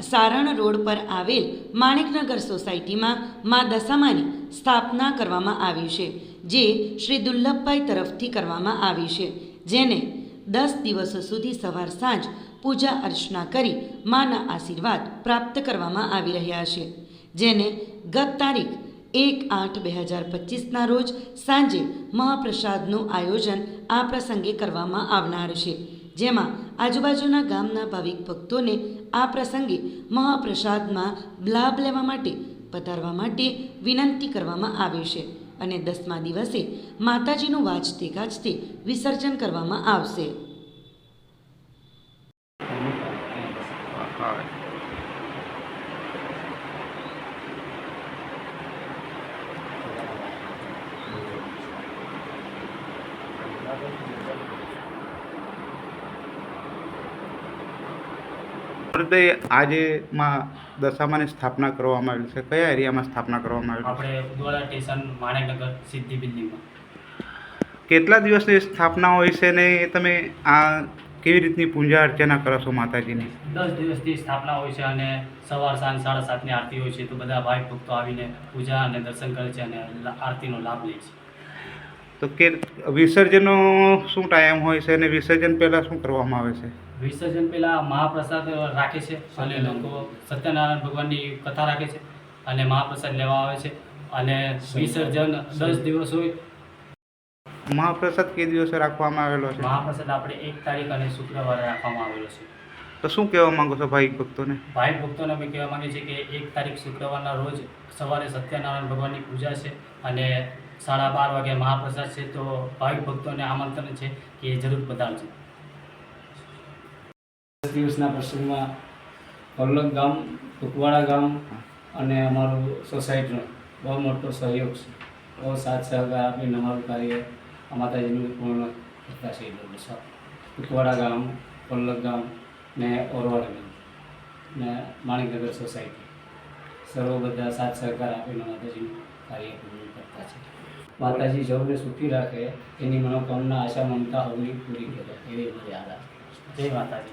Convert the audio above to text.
સારણ road પર આવેલ માણેકનગર સોસાયટીમાં મા દશામાની સ્થાપના કરવામાં આવી છે, જે શ્રી દુર્લભભાઈ તરફથી કરવામાં આવી છે, જેને દસ દિવસો સુધી સવાર સાંજ પૂજા અર્ચના કરી માના આશીર્વાદ પ્રાપ્ત કરવામાં આવી રહ્યા છે, જેને ગત તારીખ એક આઠ બે હજાર પચીસના રોજ સાંજે મહાપ્રસાદનું આયોજન આ પ્રસંગે કરવામાં આવનાર છે. જેમાં આજુબાજુના ગામના ભાવિક ભક્તોને આ પ્રસંગે મહાપ્રસાદમાં લાભ લેવા માટે, પધારવા માટે વિનંતી કરવામાં આવી છે અને દસમા દિવસે માતાજીનું વાજતે ગાજતે વિસર્જન કરવામાં આવશે. હા તે આજે માં દશામાની સ્થાપના કરવામાં આવેલી છે. કયા એરિયામાં સ્થાપના કરવામાં આવેલી આપણે ઉદવાડા સ્ટેશન માણેકનગર સિદ્ધિ બિલ્ડિંગમાં. કેટલા દિવસની સ્થાપના હોય છે ને એ તમે આ કેવી રીતની પૂજા અર્ચના કરો છો માતાજીની? દસ દિવસની સ્થાપના હોય છે અને સવાર સાંજ સાડા સાતની આરતી હોય છે તો બધા ભાઈ ભક્તો આવીને પૂજા અને દર્શન કરે છે અને આરતીનો લાભ લે છે. તો કે વિસર્જનનો શું ટાઈમ હોય છે અને વિસર્જન પહેલાં શું કરવામાં આવે છે? વિસર્જન પહેલાં મહાપ્રસાદ રાખે છે અને લોકો સત્યનારાયણ ભગવાનની કથા રાખે છે અને મહાપ્રસાદ લેવા આવે છે અને વિસર્જન દસ દિવસ હોય. મહાપ્રસાદ કે દિવસે રાખવામાં આવેલો છે? મહાપ્રસાદ આપણે એક તારીખ અને શુક્રવારે રાખવામાં આવેલો છે. તો શું કહેવા માંગો છો ભાઈ ભક્તોને? ભાઈ ભક્તોને અમે કહેવા માંગીએ છીએ કે એક તારીખ શુક્રવારના રોજ સવારે સત્યનારાયણ ભગવાનની પૂજા છે અને સાડા બાર વાગે મહાપ્રસાદ છે તો ભાવિક ભક્તોને આમંત્રણ છે કે એ જરૂર પધારજો. દિવસના પ્રસંગમાં પલ્લક ગામ, કુકવાડા ગામ અને અમારું સોસાયટીનો બહુ મોટો સહયોગ છે. બહુ સાથ સહકાર આપીને અમારું કાર્ય માતાજીનું પૂર્ણ કરતા છે. એ કુકવાડા ગામ પલ્લક ગામ ને ઓરવાડા ગામ ને માણિકનગર સોસાયટી. સર્વ બધા સાથ સહકાર આપીને માતાજીનું કાર્ય પૂર્ણ કરતા છે. માતાજી સૌને સુખી રાખે એની મનોકામના આશા મમતા હવની પૂરી કરે એવી મારી આદા જય માતાજી.